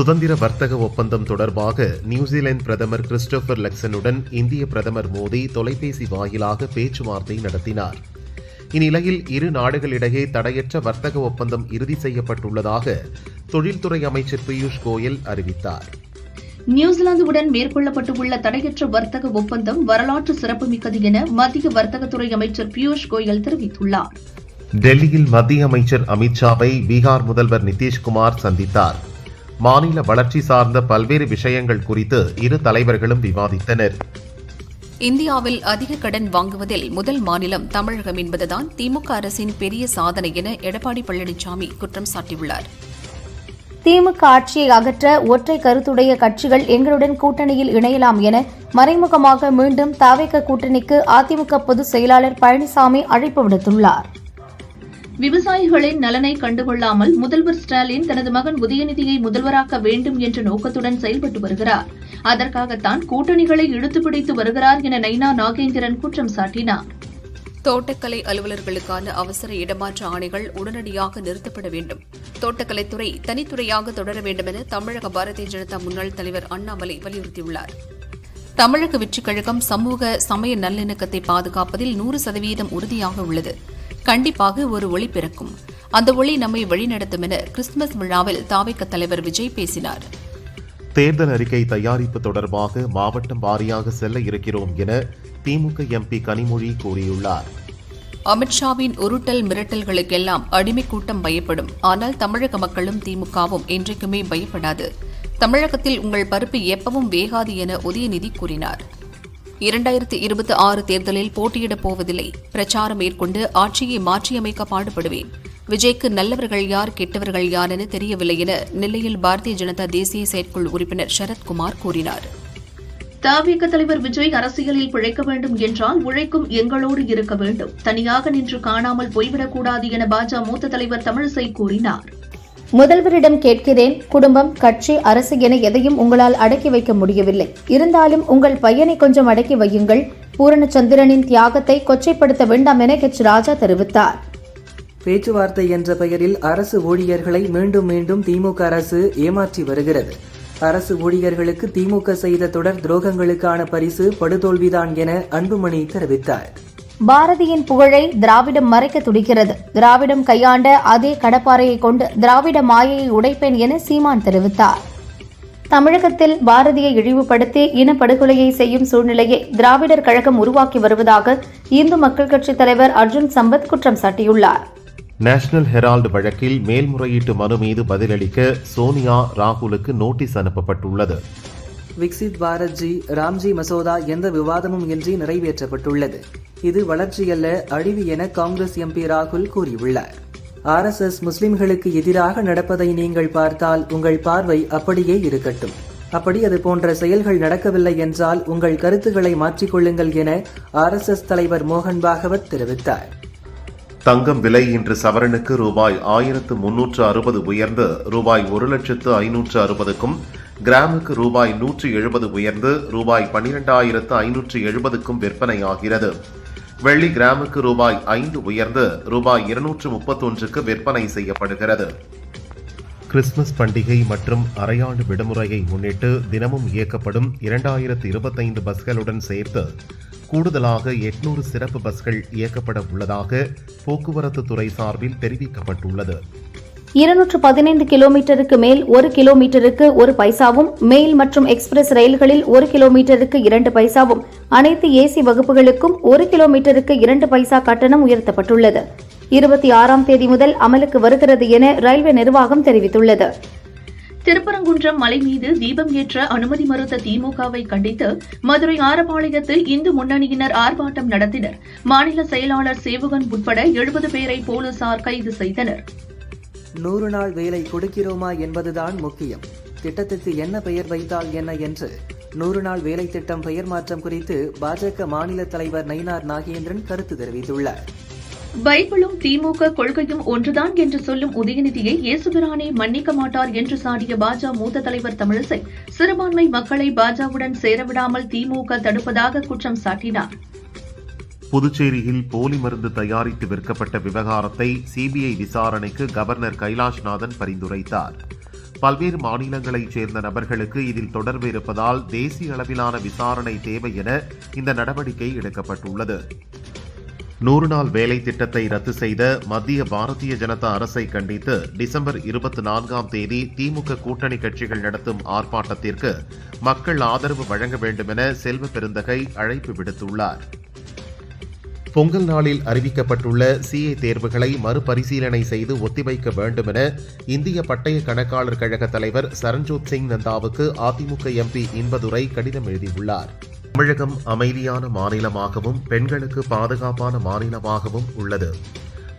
சுதந்திர வர்த்தக ஒப்பந்தம் தொடர்பாக நியூசிலாந்து பிரதமர் கிறிஸ்டோபர் லக்சனுடன் இந்திய பிரதமர் மோடி தொலைபேசி வாயிலாக பேச்சுவார்த்தை நடத்தினார். இந்நிலையில் இரு நாடுகளிடையே தடையற்ற வர்த்தக ஒப்பந்தம் இறுதி செய்யப்பட்டுள்ளதாக தொழில்துறை அமைச்சர் பியூஷ் கோயல் அறிவித்தார். நியூசிலாந்துடன் மேற்கொள்ளப்பட்டுள்ள தடையற்ற வர்த்தக ஒப்பந்தம் வரலாற்று சிறப்புமிக்கது என மத்திய வர்த்தகத்துறை அமைச்சர் பியூஷ் கோயல் தெரிவித்துள்ளார். டெல்லியில் மத்திய அமைச்சர் அமித்ஷாவை பீகார் முதல்வர் நிதிஷ்குமார் சந்தித்தார். மாநில வளர்ச்சி சார்ந்த பல்வேறு விஷயங்கள் குறித்து இரு தலைவர்களும் விவாதித்தனர். இந்தியாவில் அதிக கடன் வாங்குவதில் முதல் மாநிலம் தமிழகம் என்பதுதான் திமுக அரசின் பெரிய சாதனை என எடப்பாடி பழனிசாமி குற்றம் சாட்டியுள்ளார். திமுக ஆட்சியை அகற்ற ஒற்றை கருத்துடைய கட்சிகள் எங்களுடன் கூட்டணியில் இணையலாம் என மறைமுகமாக மீண்டும் தாவேக கூட்டணிக்கு அதிமுக பொதுச் செயலாளர் பழனிசாமி அழைப்பு விடுத்துள்ளார். விவசாயிகளின் நலனை கண்டுகொள்ளாமல் முதல்வர் ஸ்டாலின் தனது மகன் உதயநிதியை முதல்வராக்க வேண்டும் என்ற நோக்கத்துடன் செயல்பட்டு வருகிறார். அதற்காகத்தான் கூட்டணிகளை இழுத்து பிடித்து வருகிறார் என நைனா நாகேந்திரன் குற்றம் சாட்டினார். தோட்டக்கலை அலுவலர்களுக்கான அவசர இடமாற்ற ஆணைகள் உடனடியாக நிறுத்தப்பட வேண்டும். தோட்டக்கலைத்துறை தனித்துறையாக தொடர வேண்டும் என தமிழக பாரதிய ஜனதா முன்னாள் தலைவர் அண்ணாமலை வலியுறுத்தியுள்ளார். தமிழக வெற்றிக் கழகம் சமூக சமய நல்லிணக்கத்தை பாதுகாப்பதில் நூறு சதவீதம் உறுதியாக உள்ளது. கண்டிப்பாக ஒரு ஒளி பிறக்கும். அந்த ஒளி நம்மை வழிநடத்தும் என கிறிஸ்துமஸ் விழாவில் தாவைக்க தலைவர் விஜய் பேசினார். தேர்தல் அறிக்கை தயாரிப்பு தொடர்பாக மாவட்டம் வாரியாக செல்ல இருக்கிறோம் என திமுக எம்பி கனிமொழி கூறியுள்ளார். அமித்ஷாவின் உருட்டல் மிரட்டல்களுக்கெல்லாம் அடிமை கூட்டம் பயப்படும். ஆனால் தமிழக மக்களும் திமுகவும் என்றைக்குமே பயப்படாது. தமிழகத்தில் உங்கள் பருப்பு எப்பவும் வேகாது என உதயநிதி கூறினார். இரண்டாயிரத்தி இருபத்தி ஆறு தேர்தலில் போட்டியிடப் போவதில்லை. பிரச்சாரம் மேற்கொண்டு ஆட்சியை மாற்றியமைக்க பாடுபடுவேன். விஜய்க்கு நல்லவர்கள் யார் கெட்டவர்கள் யார் என தெரியவில்லை என நெல்லையில் பாரதிய ஜனதா தேசிய செயற்குழு உறுப்பினர் சரத்குமார் கூறினார். தாவிக தலைவர் விஜய் அரசியலில் பிழைக்க வேண்டும் என்றால் உழைக்கும் எங்களோடு இருக்க வேண்டும். தனியாக நின்று காணாமல் போய்விடக்கூடாது என பாஜக மூத்த தலைவர் தமிழிசை கூறினார். முதல்வரிடம் கேட்கிறேன் குடும்பம் கட்சி அரசு என எதையும் உங்களால் அடக்கி வைக்க முடியவில்லை. இருந்தாலும் உங்கள் பையனை கொஞ்சம் அடக்கி வையுங்கள். பூரணச்சந்திரனின் தியாகத்தை கொச்சைப்படுத்த வேண்டாம் என ஹெச் ராஜா தெரிவித்தார். பேச்சுவார்த்தை என்ற பெயரில் அரசு ஊழியர்களை மீண்டும் மீண்டும் திமுக அரசு ஏமாற்றி வருகிறது. அரசு ஊழியர்களுக்கு திமுக செய்த தொடர் துரோகங்களுக்கான பரிசு படுதோல்விதான் என அன்புமணி தெரிவித்தார். பாரதியின் புகழை திராவிடம் மறைக்க துடிக்கிறது. திராவிடம் கையாண்ட அதே கடப்பாறையை கொண்டு திராவிட மாயையை உடைப்பேன் என சீமான் தெரிவித்தார். தமிழகத்தில் பாரதியை இழிவுபடுத்தி இனப்படுகொலையை செய்யும் சூழ்நிலையை திராவிடர் கழகம் உருவாக்கி வருவதாக இந்து மக்கள் கட்சித் தலைவர் அர்ஜுன் சம்பத் குற்றம் சாட்டியுள்ளார். நேஷனல் ஹெரால்டு வழக்கில் மேல்முறையீட்டு மனு மீது பதிலளிக்க சோனியா ராகுலுக்கு நோட்டீஸ் அனுப்பப்பட்டுள்ளது. விக்சித் பாரத்ஜி ராம்ஜி மசோதா எந்த விவாதமும் இன்றி நிறைவேற்றப்பட்டுள்ளது. இது வளர்ச்சியல்ல அழிவு என காங்கிரஸ் எம்பி ராகுல் கூறியுள்ளார். ஆர்எஸ்எஸ் முஸ்லிம்களுக்கு எதிராக நடப்பதை நீங்கள் பார்த்தால் உங்கள் பார்வை அப்படியே இருக்கட்டும். அப்படி அது போன்ற செயல்கள் நடக்கவில்லை என்றால் உங்கள் கருத்துக்களை மாற்றிக்கொள்ளுங்கள் என ஆர்எஸ்எஸ் தலைவர் மோகன் பாகவத் தெரிவித்தார். தங்கம் விலை இன்று சவரனுக்கு ரூபாய் ஆயிரத்து முன்னூற்று அறுபது உயர்ந்து ரூபாய் ஒரு லட்சத்து ஐநூற்று அறுபதுக்கும் கிராமுக்கு ரூபாய் நூற்று எழுபது உயர்ந்து ரூபாய் பனிரெண்டாயிரத்து ஐநூற்றி எழுபதுக்கும் விற்பனையாகிறது. வெள்ளி கிராமுக்கு ரூபாய் ஐந்து உயர்ந்து ரூபாய் இருநூற்று முப்பத்தொன்றுக்கு விற்பனை செய்யப்படுகிறது. கிறிஸ்துமஸ் பண்டிகை மற்றும் அரையாண்டு விடுமுறையை முன்னிட்டு தினமும் இயக்கப்படும் இரண்டாயிரத்து இருபத்தைந்து பஸ்களுடன் சேர்த்து கூடுதலாக எட்நூறு சிறப்பு பஸ்கள் இயக்கப்பட உள்ளதாக போக்குவரத்து துறை சார்பில் தெரிவிக்கப்பட்டுள்ளது. இருநூற்று பதினைந்து கிலோமீட்டருக்கு மேல் ஒரு கிலோமீட்டருக்கு ஒரு பைசாவும் மெயில் மற்றும் எக்ஸ்பிரஸ் ரயில்களில் ஒரு கிலோமீட்டருக்கு இரண்டு பைசாவும் அனைத்து ஏசி வகுப்புகளுக்கும் ஒரு கிலோமீட்டருக்கு இரண்டு பைசா கட்டணம் உயர்த்தப்பட்டுள்ளது. இருபத்தி ஆறாம் தேதி முதல் அமலுக்கு வருகிறது என ரயில்வே நிர்வாகம் தெரிவித்துள்ளது. திருப்பரங்குன்றம் மலை மீது தீபம் ஏற்ற அனுமதி மறுத்த திமுகவை கண்டித்து மதுரை ஆரப்பாளையத்தில் இந்து முன்னணியினர் ஆர்ப்பாட்டம் நடத்தினர். மாநில செயலாளர் சேவகன் உட்பட எழுபது பேரை போலீசார் கைது செய்தனர். நூறு நாள் வேலை கொடுக்கிறோமா என்பதுதான் முக்கியம். திட்டத்திற்கு என்ன பெயர் வைத்தால் என்ன என்று நூறு நாள் வேலை திட்டம் பெயர் மாற்றம் குறித்து பாஜக மாநில தலைவர் நயினார் நாகேந்திரன் கருத்து தெரிவித்துள்ளார். பைபிளும் திமுக கொள்கையும் ஒன்றுதான் என்று சொல்லும் உதயநிதியை இயேசுபிரானே மன்னிக்க மாட்டார் என்று சாடிய பாஜக மூத்த தலைவர் தமிழிசை சிறுபான்மை மக்களை பாஜகவுடன் சேரவிடாமல் திமுக தடுப்பதாக குற்றம் சாட்டினார். புதுச்சேரியில் போலி மருந்து தயாரித்து விற்கப்பட்ட விவகாரத்தை சிபிஐ விசாரணைக்கு கவர்னர் கைலாஷ்நாதன் பரிந்துரைத்தார். பல்வேறு மாநிலங்களைச் சேர்ந்த நபர்களுக்கு இதில் தொடர்பு இருப்பதால் தேசிய அளவிலான விசாரணை தேவை என இந்த நடவடிக்கை எடுக்கப்பட்டுள்ளது. நூறு நாள் வேலை திட்டத்தை ரத்து செய்த மத்திய பாரதிய ஜனதா அரசை கண்டித்து டிசம்பர் இருபத்தி நான்காம் தேதி திமுக கூட்டணி கட்சிகள் நடத்தும் ஆர்ப்பாட்டத்திற்கு மக்கள் ஆதரவு வழங்க வேண்டும் என செல்வ பெருந்தகை அழைப்பு விடுத்துள்ளார். பொங்கல் நாளில் அறிவிக்கப்பட்டுள்ள சிஏ தேர்வுகளை மறுபரிசீலனை செய்து ஒத்திவைக்க வேண்டும் என இந்திய பட்டய கணக்காளர் கழக தலைவர் சரண்ஜோத் சிங் நந்தாவுக்கு அதிமுக எம்பி இன்பதுரை கடிதம் எழுதியுள்ளார். தமிழகம் அமைதியான மாநிலமாகவும் பெண்களுக்கு பாதுகாப்பான மாநிலமாகவும் உள்ளது.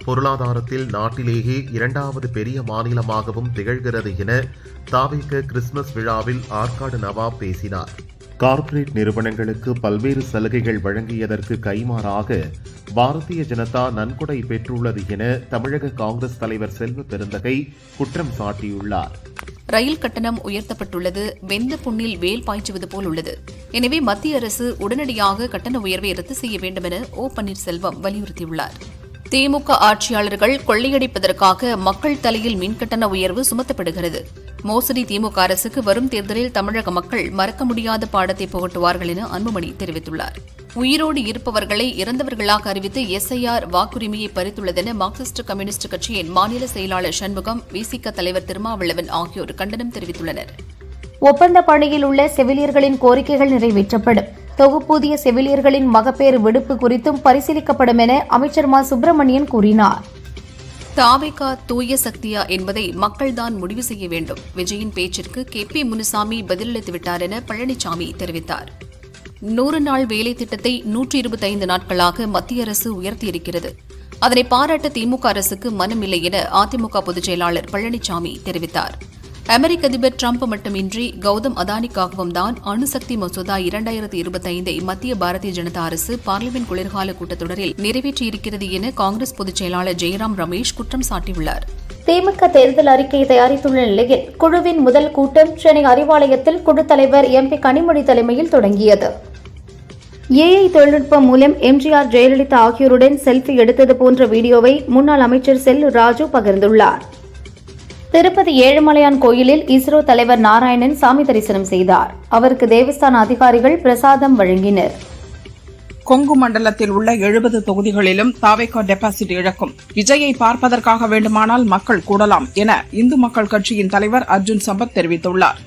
பொருளாதாரத்தில் நாட்டிலேயே இரண்டாவது பெரிய மாநிலமாகவும் திகழ்கிறது என தாவிக்க கிறிஸ்துமஸ் விழாவில் ஆற்காடு நவாப் பேசினார். கார்ப்பரேட் நிறுவனங்களுக்கு பல்வேறு சலுகைகள் வழங்கியதற்கு கைமாறாக பாரதிய ஜனதா நன்கொடை பெற்றுள்ளது என தமிழக காங்கிரஸ் தலைவர் செல்வ பெருந்தகை குற்றம் சாட்டியுள்ளார். ரயில் கட்டணம் உயர்த்தப்பட்டுள்ளது வெந்த புண்ணில் வேல் பாய்ச்சுவது போல் உள்ளது. எனவே மத்திய அரசு உடனடியாக கட்டண உயர்வை ரத்து செய்ய வேண்டும் என ஓ பன்னீர்செல்வம் வலியுறுத்தியுள்ளார். திமுக ஆட்சியாளர்கள் கொள்ளையடிப்பதற்காக மக்கள் தலையில் மின்கட்டண உயர்வு சுமத்தப்படுகிறது. மோசடி திமுக அரசுக்கு வரும் தேர்தலில் தமிழக மக்கள் மறக்க முடியாத பாடத்தை புகட்டுவார்கள் என அன்புமணி தெரிவித்துள்ளார். உயிரோடு இருப்பவர்களை இறந்தவர்களாக அறிவித்து எஸ்ஐஆர் வாக்குரிமையை பறித்துள்ளதென மார்க்சிஸ்ட் கம்யூனிஸ்ட் கட்சியின் மாநில செயலாளர் சண்முகம் விசிக தலைவர் திருமாவளவன் ஆகியோர் கண்டனம் தெரிவித்துள்ளனர். ஒப்பந்த பணியில் உள்ள செவிலியர்களின் கோரிக்கைகள் நிறைவேற்றப்படும். தொகுப்பூதிய செவிலியர்களின் மகப்பேறு விடுப்பு குறித்தும் பரிசீலிக்கப்படும் என அமைச்சர் மா. சுப்பிரமணியன் கூறினார். தாவேகா தூய சக்தியா என்பதை மக்கள்தான் முடிவு செய்ய வேண்டும். விஜயின் பேச்சிற்கு கே பி முனுசாமி பதிலளித்து விட்டார் என பழனிசாமி தெரிவித்தார். நூறு நாள் வேலை திட்டத்தை நூற்றி இருபத்தைந்து நாட்களாக மத்திய அரசு உயர்த்தியிருக்கிறது. அதனை பாராட்ட திமுக அரசுக்கு மனமில்லை என அதிமுக பொதுச் செயலாளர் பழனிசாமி தெரிவித்தார். அமெரிக்க அதிபர் டிரம்ப் மட்டுமின்றி கௌதம் அதானிக்காகவும் தான் அணுசக்தி மசோதா இரண்டாயிரத்தி இருபத்தைந்தை மத்திய பாரதிய ஜனதா அரசு பார்லிமெண்ட் குளிர்கால கூட்டத்தொடரில் நிறைவேற்றியிருக்கிறது என காங்கிரஸ் பொதுச் செயலாளர் ஜெயராம் ரமேஷ் குற்றம் சாட்டியுள்ளார். திமுக தேர்தல் அறிக்கையை தயாரித்துள்ள நிலையில் குழுவின் முதல் கூட்டம் சென்னை அறிவாலயத்தில் குழு தலைவர் எம்பி கனிமொழி தலைமையில் தொடங்கியது. ஏஐ தொழில்நுட்பம் மூலம் எம்ஜிஆர் ஜெயலலிதா ஆகியோருடன் செல்ஃபி எடுத்தது போன்ற வீடியோவை முன்னாள் அமைச்சர் செல்லு ராஜு பகிர்ந்துள்ளார். திருப்பதி ஏழுமலையான் கோயிலில் இஸ்ரோ தலைவர் நாராயணன் சாமி தரிசனம் செய்தார். அவருக்கு தேவஸ்தான அதிகாரிகள் பிரசாதம் வழங்கினர். கொங்கு மண்டலத்தில் உள்ள எழுபது தொகுதிகளிலும் தாவேகா டெபாசிட் இழக்கும். விஜயை பார்ப்பதற்காக வேண்டுமானால் மக்கள் கூடலாம் என இந்து மக்கள் கட்சியின் தலைவர் அர்ஜுன் சம்பத் தெரிவித்துள்ளார்.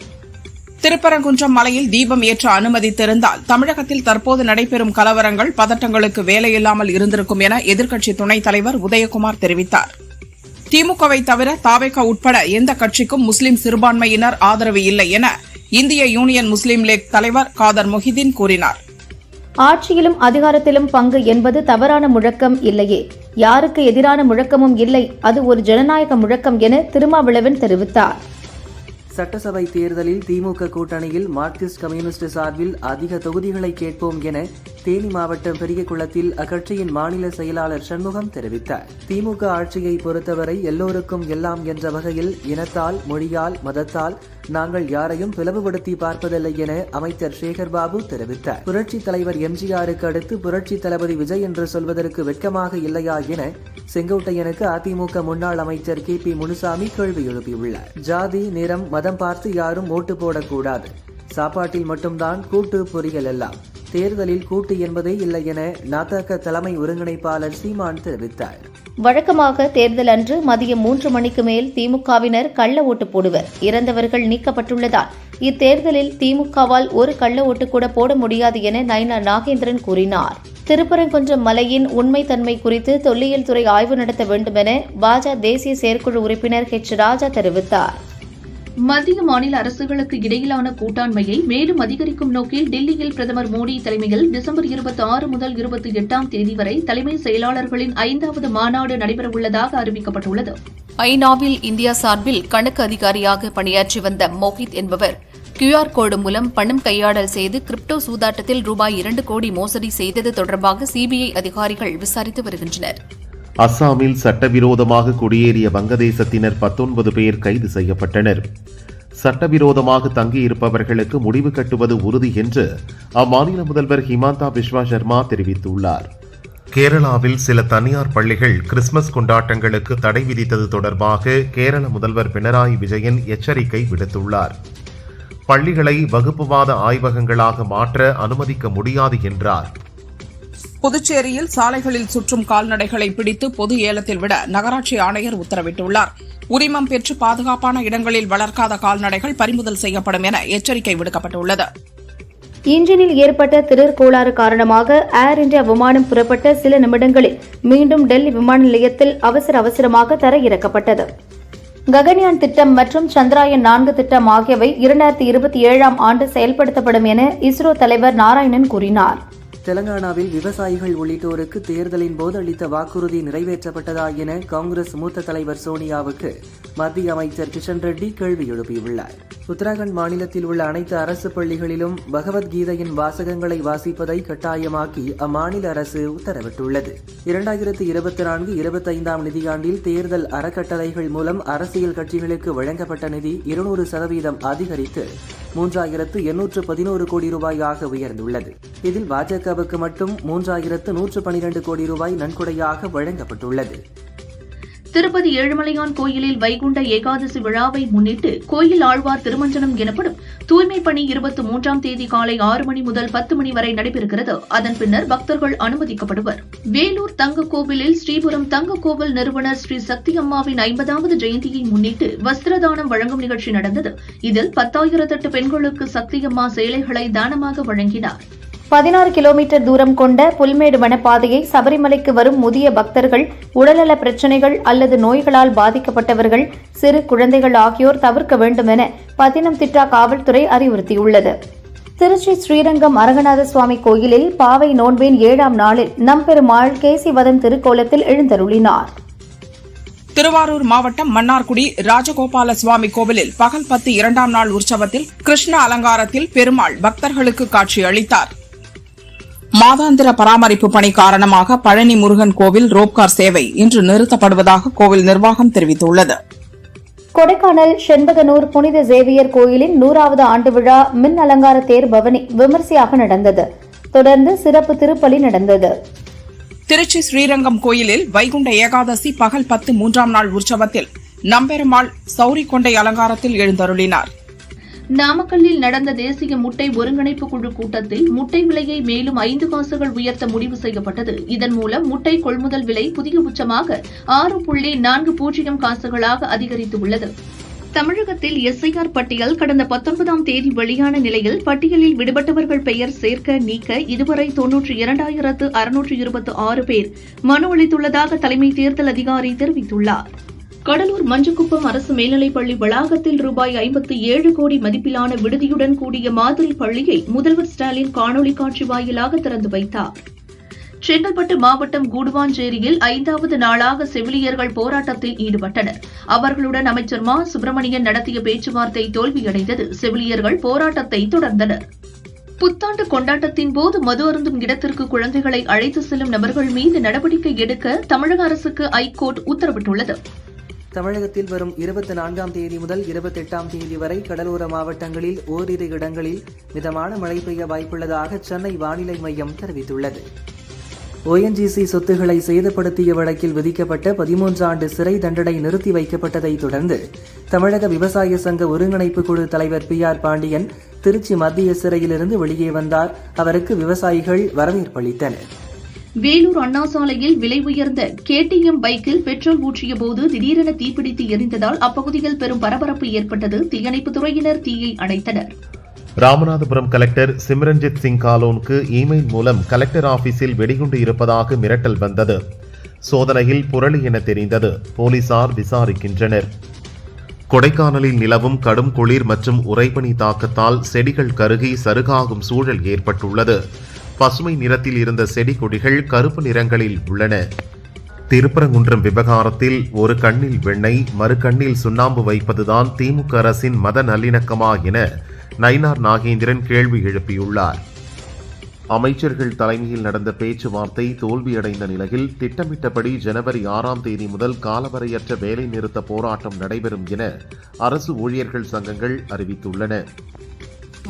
திருப்பரங்குன்றம் மலையில் தீபம் ஏற்ற அனுமதித்திருந்தால் தமிழகத்தில் தற்போது நடைபெறும் கலவரங்கள் பதட்டங்களுக்கு வேலையில்லாமல் இருந்திருக்கும் என எதிர்க்கட்சி துணைத் தலைவர் உதயகுமார் தெரிவித்தார். திமுகவை தவிர தாவேகா உட்பட எந்த கட்சிக்கும் முஸ்லிம் சிறுபான்மையினர் ஆதரவு இல்லை என இந்திய யூனியன் முஸ்லீம் லீக் தலைவர் காதர் மொஹிதீன் கூறினார். ஆட்சியிலும் அதிகாரத்திலும் பங்கு என்பது தவறான முழக்கம் இல்லையே. யாருக்கு எதிரான முழக்கமும் இல்லை. அது ஒரு ஜனநாயக முழக்கம் என திருமாவளவன் தெரிவித்தார். சட்டசபை தேர்தலில் திமுக கூட்டணியில் மார்க்சிஸ்ட் கம்யூனிஸ்ட் சார்பில் அதிக தொகுதிகளை கேட்போம் என தேனி மாவட்டம் பெரியகுளத்தில் அக்கட்சியின் மாநில செயலாளர் சண்முகம் தெரிவித்தார். திமுக ஆட்சியை பொறுத்தவரை எல்லோருக்கும் எல்லாம் என்ற வகையில் இனத்தால் மொழியால் மதத்தால் நாங்கள் யாரையும் பிளவுபடுத்தி பார்ப்பதில்லை என அமைச்சர் சேகர் பாபு தெரிவித்தார். புரட்சி தலைவர் எம்ஜிஆருக்கு அடுத்து புரட்சி தளபதி விஜய் என்று சொல்வதற்கு வெட்கமாக இல்லையா என செங்கோட்டையனுக்கு அதிமுக முன்னாள் அமைச்சர் கே பி முனுசாமி கேள்வி எழுப்பியுள்ளார். ஜாதி நிறம் மதம் பார்த்து யாரும் ஓட்டு போடக்கூடாது. சாப்பாட்டில் மட்டும்தான் கூட்டு பொரியல் எல்லாம். தேர்தலில் கூட்டு என்பதே இல்லை என நாதக தலைமை ஒருங்கிணைப்பாளர் சீமான் தெரிவித்தார். வழக்கமாக தேர்தல் அன்று மதியம் மூன்று மணிக்கு மேல் திமுகவினர் கள்ள ஓட்டு போடுவர். இறந்தவர்கள் நீக்கப்பட்டுள்ளதால் இத்தேர்தலில் திமுகவால் ஒரு கள்ள ஓட்டு கூட போட முடியாது என நயனா நாகேந்திரன் கூறினார். திருப்பரங்குன்றம் மலையின் உண்மைத்தன்மை குறித்து தொல்லியல் துறை ஆய்வு நடத்த வேண்டும் என பாஜக தேசிய செயற்குழு உறுப்பினர் ஹெச். ராஜா தெரிவித்தார். மத்திய மாநில அரசுகளுக்கு இடையிலான கூட்டாண்மையை மேலும் அதிகரிக்கும் நோக்கில் டெல்லியில் பிரதமர் மோடி தலைமையில் டிசம்பர் இருபத்தி ஆறு முதல் இருபத்தி எட்டாம் தேதி வரை தலைமை செயலாளர்களின் ஐந்தாவது மாநாடு நடைபெறவுள்ளதாக அறிவிக்கப்பட்டுள்ளது. ஐநாவில் இந்தியா சார்பில் கணக்கு அதிகாரியாக பணியாற்றி வந்த மோஹித் என்பவர் கியூஆர் கோடு மூலம் பணம் கையாடல் செய்து கிரிப்டோ சூதாட்டத்தில் ரூபாய் இரண்டு கோடி மோசடி செய்தது தொடர்பாக சிபிஐ அதிகாரிகள் விசாரித்து வருகின்றனர். அஸ்ஸாமில் சட்டவிரோதமாக குடியேறிய வங்கதேசத்தினர் பத்தொன்பது பேர் கைது செய்யப்பட்டனர். சட்டவிரோதமாக தங்கியிருப்பவர்களுக்கு முடிவு கட்டுவது உறுதி என்று அம்மாநில முதல்வர் ஹிமாந்தா பிஸ்வா சர்மா தெரிவித்துள்ளார். கேரளாவில் சில தனியார் பள்ளிகள் கிறிஸ்துமஸ் கொண்டாட்டங்களுக்கு தடை விதித்தது தொடர்பாக கேரள முதல்வர் பினராயி விஜயன் எச்சரிக்கை விடுத்துள்ளார். பள்ளிகளை வகுப்புவாத ஆய்வகங்களாக மாற்ற அனுமதிக்க முடியாது என்றார். புதுச்சேரியில் சாலைகளில் சுற்றும் கால்நடைகளை பிடித்து பொது ஏலத்தில் விட நகராட்சி ஆணையர் உத்தரவிட்டுள்ளார். உரிமம் பெற்று பாதுகாப்பான இடங்களில் வளர்க்காத கால்நடைகள் பறிமுதல் செய்யப்படும் என எச்சரிக்கை விடுக்கப்பட்டுள்ளது. இன்ஜினில் ஏற்பட்ட திடீர் கோளாறு காரணமாக ஏர் இந்தியா விமானம் புறப்பட்ட சில நிமிடங்களில் மீண்டும் டெல்லி விமான நிலையத்தில் அவசர அவசரமாக தரையிறக்கப்பட்டது ககன்யான் திட்டம் மற்றும் சந்திராயன் நான்கு திட்டம் ஆகியவை இரண்டாயிரத்தி இருபத்தி ஏழாம் ஆண்டு செயல்படுத்தப்படும் என இஸ்ரோ தலைவர் நாராயணன் கூறினார். தெலங்கானாவில் விவசாயிகள் உள்ளிட்டோருக்கு தேர்தலின் போது அளித்த வாக்குறுதி நிறைவேற்றப்பட்டதா என காங்கிரஸ் மூத்த தலைவர் சோனியாவுக்கு மத்திய அமைச்சர் கிஷன் ரெட்டி கேள்வி எழுப்பியுள்ளார். உத்தராகண்ட் மாநிலத்தில் உள்ள அனைத்து அரசு பள்ளிகளிலும் பகவத்கீதையின் வாசகங்களை வாசிப்பதை கட்டாயமாக்கி அம்மாநில அரசு உத்தரவிட்டுள்ளது. இரண்டாயிரத்து இருபத்தி நான்கு இருபத்தைந்தாம் நிதியாண்டில் தேர்தல் அறக்கட்டளைகள் மூலம் அரசியல் கட்சிகளுக்கு வழங்கப்பட்ட நிதி இருநூறு சதவீதம் அதிகரித்து மூன்றாயிரத்து எண்ணூற்று பதினோரு கோடி ரூபாயாக உயர்ந்துள்ளது. இதில் பாஜகவுக்கு மட்டும் மூன்றாயிரத்து நூற்று பனிரெண்டு கோடி ரூபாய் நன்கொடையாக வழங்கப்பட்டுள்ளது. திருப்பதி ஏழுமலையான் கோயிலில் வைகுண்ட ஏகாதசி விழாவை முன்னிட்டு கோயில் ஆழ்வார் திருமஞ்சனம் எனப்படும் தூய்மை பணி இருபத்தி மூன்றாம் தேதி காலை ஆறு மணி முதல் பத்து மணி வரை நடைபெறுகிறது. அதன் பின்னர் பக்தர்கள் அனுமதிக்கப்படுவர். வேலூர் தங்க கோவிலில் ஸ்ரீபுரம் தங்க கோவில் நிறுவனர் ஸ்ரீ சக்தி அம்மாவின் ஐம்பதாவது ஜெயந்தியை முன்னிட்டு வஸ்திரதானம் வழங்கும் நிகழ்ச்சி நடந்தது. இதில் பத்தாயிரத்தெட்டு பெண்களுக்கு சக்தி அம்மா சேலைகளை தானமாக வழங்கினார். பதினாறு கிலோமீட்டர் தூரம் கொண்ட புல்மேடு வனப்பாதையை சபரிமலைக்கு வரும் முதிய பக்தர்கள் உடல்நல பிரச்சினைகள் அல்லது நோய்களால் பாதிக்கப்பட்டவர்கள் சிறு குழந்தைகள் ஆகியோர் தவிர்க்க வேண்டும் என பத்தினம்திட்டா காவல்துறை அறிவுறுத்தியுள்ளது. திருச்சி ஸ்ரீரங்கம் அரங்கநாத சுவாமி கோயிலில் பாவை நோன்பின் ஏழாம் நாளில் நம்பெருமாள் கேசிவதம் திருக்கோலத்தில் எழுந்தருளினார். திருவாரூர் மாவட்டம் மன்னார்குடி ராஜகோபால சுவாமி கோவிலில் பகல் பத்து இரண்டாம் நாள் உற்சவத்தில் கிருஷ்ண அலங்காரத்தில் பெருமாள் பக்தர்களுக்கு காட்சி அளித்தார். மாதாந்திர பராமரிப்பு பணி காரணமாக பழனி முருகன் கோவில் ரோப்கார் சேவை இன்று நிறுத்தப்படுவதாக கோவில் நிர்வாகம் தெரிவித்துள்ளது. கொடைக்கானல் செண்பகனூர் புனித சேவியர் கோயிலின் நூறாவது ஆண்டு விழா மின் அலங்கார தேர் பவனி விமர்சையாக நடந்தது. தொடர்ந்து சிறப்பு திருப்பலி நடந்தது. திருச்சி ஸ்ரீரங்கம் கோயிலில் வைகுண்ட ஏகாதசி பகல் பத்து மூன்றாம் நாள் உற்சவத்தில் நம்பெருமாள் சௌரி கொண்டை அலங்காரத்தில் எழுந்தருளினார். நாமக்கல்லில் நடந்த தேசிய முட்டை ஒருங்கிணைப்பு குழு கூட்டத்தில் முட்டை விலையை மேலும் ஐந்து காசுகள் உயர்த்த முடிவு செய்யப்பட்டது. இதன் மூலம் முட்டை கொள்முதல் விலை புதிய உச்சமாக ஆறு புள்ளி நான்கு பூஜ்ஜியம் காசுகளாக அதிகரித்துள்ளது. தமிழகத்தில் எஸ்ஐஆர் பட்டியல் கடந்த பத்தொன்பதாம் தேதி வெளியான நிலையில் பட்டியலில் விடுபட்டவர்கள் பெயர் சேர்க்க நீக்க இதுவரை தொன்னூற்றி இரண்டாயிரத்து அறுநூற்று இருபத்தி ஆறு பேர் மனு அளித்துள்ளதாக தலைமை தேர்தல் அதிகாரி தெரிவித்துள்ளார். கடலூர் மஞ்சக்குப்பம் அரசு மேல்நிலைப்பள்ளி வளாகத்தில் ரூபாய் ஐம்பத்தி ஏழு கோடி மதிப்பிலான விடுதியுடன் கூடிய மாதிரி பள்ளியை முதல்வர் ஸ்டாலின் காணொலி காட்சி வாயிலாக திறந்து வைத்தார். செங்கல்பட்டு மாவட்டம் கூடுவாஞ்சேரியில் ஐந்தாவது நாளாக செவிலியர்கள் போராட்டத்தில் ஈடுபட்டனர். அவர்களுடன் அமைச்சர் மா. சுப்பிரமணியன் நடத்திய பேச்சுவார்த்தை தோல்வியடைந்தது. செவிலியர்கள் போராட்டத்தை தொடர்ந்தனர். புத்தாண்டு கொண்டாட்டத்தின் போது மது அருந்தும் இடத்திற்கு குழந்தைகளை அழைத்து செல்லும் நபர்கள் மீது நடவடிக்கை எடுக்க தமிழக அரசுக்கு ஐகோர்ட் உத்தரவிட்டுள்ளது. தமிழகத்தில் வரும் இருபத்தி நான்காம் தேதி முதல் இருபத்தெட்டாம் தேதி வரை கடலோர மாவட்டங்களில் ஓரிரு இடங்களில் மிதமான மழை பெய்ய வாய்ப்புள்ளதாக சென்னை வானிலை மையம் தெரிவித்துள்ளது. ஓஎன்ஜிசி சொத்துக்களை சேதப்படுத்திய வழக்கில் விதிக்கப்பட்ட பதிமூன்று ஆண்டு சிறை தண்டனை நிறுத்தி வைக்கப்பட்டதை தொடர்ந்து தமிழக விவசாய சங்க ஒருங்கிணைப்பு குழு தலைவர் பி ஆர் பாண்டியன் திருச்சி மத்திய சிறையிலிருந்து வெளியே வந்தார். அவருக்கு விவசாயிகள் வரவேற்பளித்தனர் வேலூர் அண்ணா சாலையில் விலை உயர்ந்த கேடிஎம் பைக்கில் பெட்ரோல் ஊற்றிய போது திடீரென தீப்பிடித்து எரிந்ததால் அப்பகுதியில் பெரும் பரபரப்பு ஏற்பட்டது. தீயணைப்புத் துறையினர் தீயை அணைத்தனர். ராமநாதபுரம் கலெக்டர் சிம்ரன்ஜித் சிங் காலோனுக்கு இமெயில் மூலம் கலெக்டர் ஆபீஸில் வெடிகுண்டு இருப்பதாக மிரட்டல் வந்தது. சோதனையில் புரளி என தெரிந்தது. போலீசார் விசாரிக்கின்றனர். கொடைக்கானலில் நிலவும் கடும் குளிர் மற்றும் உறைபனி தாக்கத்தால் செடிகள் கருகி சருகாகும் சூழல் ஏற்பட்டுள்ளது. பசுமை நிறத்தில் இருந்த செடி கொடிகள் கருப்பு நிறங்களில் உள்ளன. திருப்பரங்குன்றம் விவகாரத்தில் ஒரு கண்ணில் வெண்ணெய் மறு கண்ணில் சுண்ணாம்பு வைப்பதுதான் திமுக அரசின் மத நல்லிணக்கமா என நயினார் நாகேந்திரன் கேள்வி எழுப்பியுள்ளார். அமைச்சர்கள் தலைமையில் நடந்த பேச்சுவார்த்தை தோல்வியடைந்த நிலையில் திட்டமிட்டபடி ஜனவரி ஆறாம் தேதி முதல் காலவரையற்ற வேலைநிறுத்த போராட்டம் நடைபெறும் என அரசு ஊழியர்கள் சங்கங்கள் அறிவித்துள்ளன.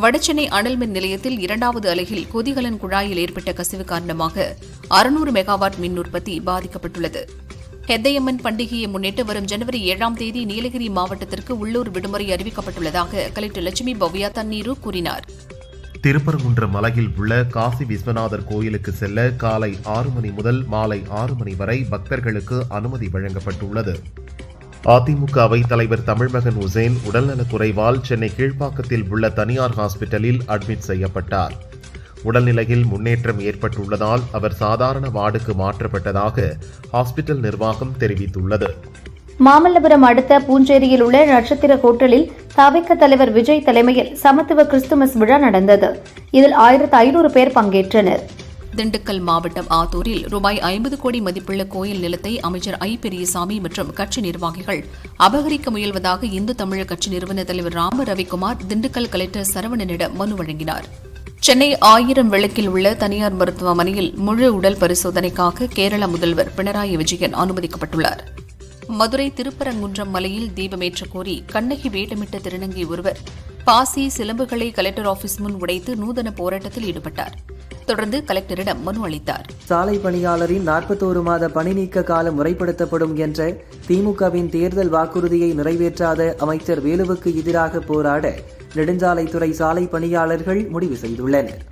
வடசென்னை அனல் மின் நிலையத்தில் இரண்டாவது அலகில் கொதிகலன் குழாயில் ஏற்பட்ட கசிவு காரணமாக அறுநூறு மெகாவாட் மின் உற்பத்தி பாதிக்கப்பட்டுள்ளது. ஹெத்தையம்மன் பண்டிகையை முன்னிட்டு வரும் ஜனவரி ஏழாம் தேதி நீலகிரி மாவட்டத்திற்கு உள்ளூர் விடுமுறை அறிவிக்கப்பட்டுள்ளதாக கலெக்டர் லட்சுமி பவ்யா தண்ணீரு கூறினார். திருப்பரங்குன்ற மலையில் உள்ள காசி விஸ்வநாதர் கோயிலுக்கு செல்ல காலை ஆறு மணி முதல் மாலை ஆறு மணி வரை பக்தர்களுக்கு அனுமதி வழங்கப்பட்டுள்ளது. அதிமுக அவைத் தலைவர் தமிழ்மகன் உசேன் உடல்நலக்குறைவால் சென்னை கீழ்ப்பாக்கத்தில் உள்ள தனியார் ஹாஸ்பிட்டலில் அட்மிட் செய்யப்பட்டார். உடல்நிலையில் முன்னேற்றம் ஏற்பட்டுள்ளதால் அவர் சாதாரண வார்டுக்கு மாற்றப்பட்டதாக ஹாஸ்பிட்டல் நிர்வாகம் தெரிவித்துள்ளது. மாமல்லபுரம் அடுத்த பூஞ்சேரியில் உள்ள நட்சத்திர ஹோட்டலில் தவிக்க தலைவர் விஜய் தலைமையில் சமத்துவ கிறிஸ்துமஸ் விழா நடந்தது. இதில் ஆயிரத்து ஐநூறு பேர் பங்கேற்றனர். திண்டுக்கல் மாவட்டம் ஆத்தூரில் ரூபாய் ஐம்பது கோடி மதிப்புள்ள கோயில் நிலத்தை அமைச்சர் ஐ. பெரியசாமி மற்றும் கட்சி நிர்வாகிகள் அபகரிக்க முயல்வதாக இந்து தமிழர் கட்சி நிறுவன தலைவர் ராம ரவிக்குமார் திண்டுக்கல் கலெக்டர் சரவணனிடம் மனு வழங்கினார். சென்னை ஆயிரம் விளக்கில் உள்ள தனியார் மருத்துவமனையில் முழு உடல் பரிசோதனைக்காக கேரள முதல்வர் பினராயி விஜயன் அனுமதிக்கப்பட்டுள்ளார். மதுரை திருப்பரங்குன்றம் மலையில் தீபமேற்ற கோரி கண்ணகி வேட்டமிட்ட திருநங்கை ஒருவர் பாசி சிலம்புகளை கலெக்டர் ஆபீஸ் முன் உடைத்து நூதன போராட்டத்தில் ஈடுபட்டார். தொடர்ந்து கலெக்டரிடம் மனு அளித்தார். சாலை பணியாளரின் நாற்பத்தோரு மாத பணி நீக்க காலம் முறைப்படுத்தப்படும் என்ற திமுகவின் தேர்தல் வாக்குறுதியை நிறைவேற்றாத அமைச்சர் வேலுவுக்கு எதிராக போராட நெடுஞ்சாலைத்துறை சாலை பணியாளர்கள் முடிவு செய்துள்ளனர்.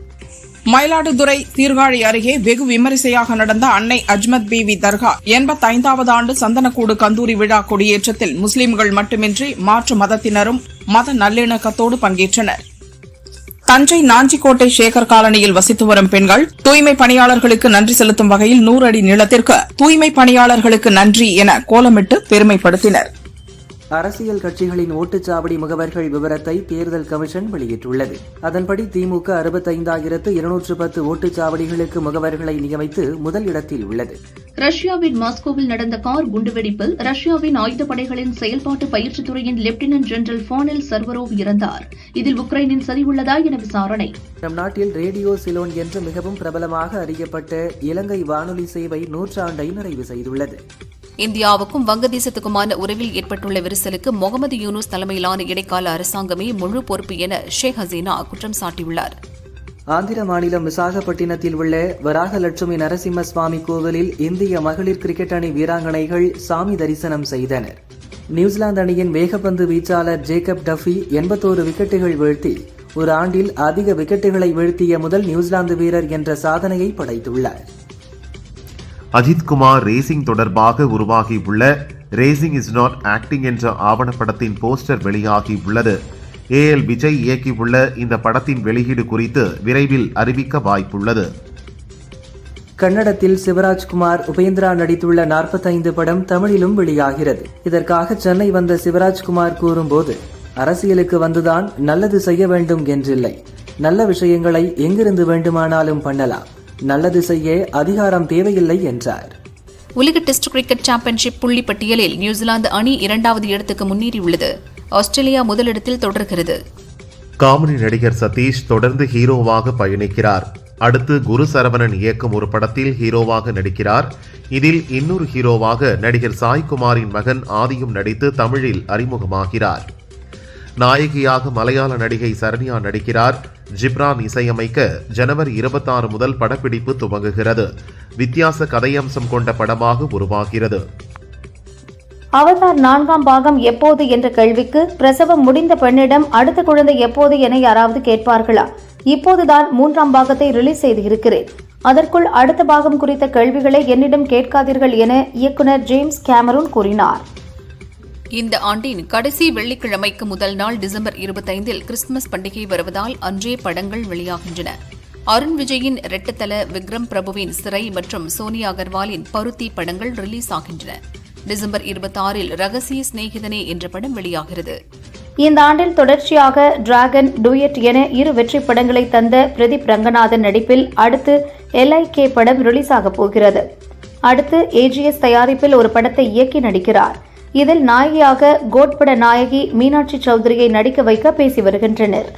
மயிலாடுதுறை சீர்காழி அருகே வெகு விமரிசையாக நடந்த அன்னை அஜ்மத் பிவி தர்கா எண்பத்தைந்தாவது ஆண்டு சந்தனக்கூடு கந்தூரி விழா கொடியேற்றத்தில் முஸ்லிம்கள் மட்டுமின்றி மாற்று மதத்தினரும் மத நல்லிணக்கத்தோடு பங்கேற்றனர். தஞ்சை நாஞ்சிக்கோட்டை சேகர் காலனியில் வசித்து வரும் பெண்கள் தூய்மை பணியாளர்களுக்கு நன்றி செலுத்தும் வகையில் நூறு அடி நீளத்திற்கு தூய்மை பணியாளர்களுக்கு நன்றி என கோலமிட்டு பெருமைப்படுத்தினர். அரசியல் கட்சிகளின் ஓட்டுச்சாவடி முகவர்கள் விவரத்தை தேர்தல் கமிஷன் வெளியிட்டுள்ளது. அதன்படி திமுக அறுபத்தைந்தாயிரத்து இருநூற்று பத்து ஓட்டுச்சாவடிகளுக்கு முகவர்களை நியமித்து முதல் இடத்தில் உள்ளது. ரஷ்யாவின் மாஸ்கோவில் நடந்த கார் குண்டுவெடிப்பில் ரஷ்யாவின் ஆயுதப்படைகளின் செயல்பாட்டு பயிற்சித் துறையின் லெப்டினன்ட் ஜெனரல் ஃபோனில் சர்வரோவ் இறந்தார். இதில் உக்ரைனின் சதி உள்ளதா என விசாரணை. நம் நாட்டில் ரேடியோ சிலோன் என்று மிகவும் பிரபலமாக அறியப்பட்ட இலங்கை வானொலி சேவை நூற்றாண்டை நிறைவு செய்துள்ளது. இந்தியாவுக்கும் வங்கதேசத்துக்குமான உறவில் ஏற்பட்டுள்ள விரிசலுக்கு முகமது யூனுஸ் தலைமையிலான இடைக்கால அரசாங்கமே முழு பொறுப்பு என ஷேக் ஹசீனா குற்றம் சாட்டியுள்ளார். ஆந்திர மாநிலம் விசாகப்பட்டினத்தில் உள்ள வராகலட்சுமி நரசிம்ம சுவாமி கோவிலில் இந்திய மகளிர் கிரிக்கெட் அணி வீராங்கனைகள் சாமி தரிசனம் செய்தனர். நியூசிலாந்து அணியின் வேகப்பந்து வீச்சாளர் ஜேக்கப் டஃபி எண்பத்தோரு விக்கெட்டுகள் வீழ்த்தி ஒரு ஆண்டில் அதிக விக்கெட்டுகளை வீழ்த்திய முதல் நியூசிலாந்து வீரர் என்ற சாதனையை படைத்துள்ளார். அஜித் குமார் ரேசிங் தொடர்பாக உருவாகியுள்ள ரேசிங் இஸ் நாட் ஆக்டிங் என்ற ஆவணப்படத்தின் போஸ்டர் வெளியாகி உள்ளது ஏ. எல். விஜய் இயக்கியுள்ள இந்த படத்தின் வெளியீடு குறித்து விரைவில் அறிவிக்க வாய்ப்புள்ளது. கன்னடத்தில் சிவராஜ்குமார் உபேந்திரா நடித்துள்ள நாற்பத்தைந்து படம் தமிழிலும் வெளியாகிறது. இதற்காக சென்னை வந்த சிவராஜ்குமார் கூறும்போது அரசியலுக்கு வந்துதான் நல்லது செய்ய வேண்டும் என்றில்லை. நல்ல விஷயங்களை எங்கிருந்து வேண்டுமானாலும் பண்ணலாம். நல்லது செய்ய அதிகாரம் தேவையில்லை என்றார். உலக டெஸ்ட் கிரிக்கெட் சாம்பியன்ஷிப் புள்ளி பட்டியலில் நியூசிலாந்து அணி இரண்டாவது இடத்துக்கு முன்னேறியுள்ளது. ஆஸ்திரேலியா முதலிடத்தில் தொடர்கிறது. காமெடி நடிகர் சதீஷ் தொடர்ந்து ஹீரோவாக பயணிக்கிறார். அடுத்து குரு சரவணன் இயக்கும் ஒரு படத்தில் ஹீரோவாக நடிக்கிறார். இதில் இன்னொரு ஹீரோவாக நடிகர் சாய்குமாரின் மகன் ஆதியும் நடித்து தமிழில் அறிமுகமாகிறார். நாயகியாக மலையாள நடிகை சரண்யா நடிக்கிறார். ஜிப்ரான் இசையமைக்க ஜனவரி இருபத்தாறு முதல் படப்பிடிப்பு துவங்குகிறது. வித்தியாச கதையம்சம் கொண்ட படமாக உருவாகிறது. அவதார் நான்காம் பாகம் எப்போது என்ற கேள்விக்கு பிரசவம் முடிந்த பெண்ணிடம் அடுத்த குழந்தை எப்போது என யாராவது கேட்பார்களா? இப்போதுதான் மூன்றாம் பாகத்தை ரிலீஸ் செய்து இருக்கிறேன் அதற்குள் அடுத்த பாகம் குறித்த கேள்விகளை என்னிடம் கேட்காதீர்கள் என இயக்குனர் ஜேம்ஸ் கேமரூன் கூறினார். இந்த ஆண்டின் கடைசி வெள்ளிக்கிழமைக்கு முதல் நாள் டிசம்பர் இருபத்தைந்தில் கிறிஸ்துமஸ் பண்டிகை வருவதால் அன்றே படங்கள் வெளியாகின்றன. அருண் விஜயின் ரெட்டத்தல விக்ரம் பிரபுவின் சிறை மற்றும் சோனியா அகர்வாலின் பருத்தி படங்கள் ரிலீஸ் ஆகின்றன. டிசம்பர் இருபத்தாறில் ரகசிய சிநேகிதனே என்ற படம் வெளியாகிறது. இந்த ஆண்டில் தொடர்ச்சியாக டிராகன் டூயட் என இரு வெற்றி படங்களை தந்த பிரதீப் ரங்கநாதன் நடிப்பில் அடுத்து எல்ஐகே படம் ரிலீஸ் ஆகப் போகிறது. அடுத்து ஏஜிஎஸ் தயாரிப்பில் ஒரு படத்தை இயக்கி நடிக்கிறார். இதில் நாயகியாக கோட்பட நாயகி மீனாட்சி சௌத்ரியை நடிக்க வைக்க பேசி வருகின்றனர்.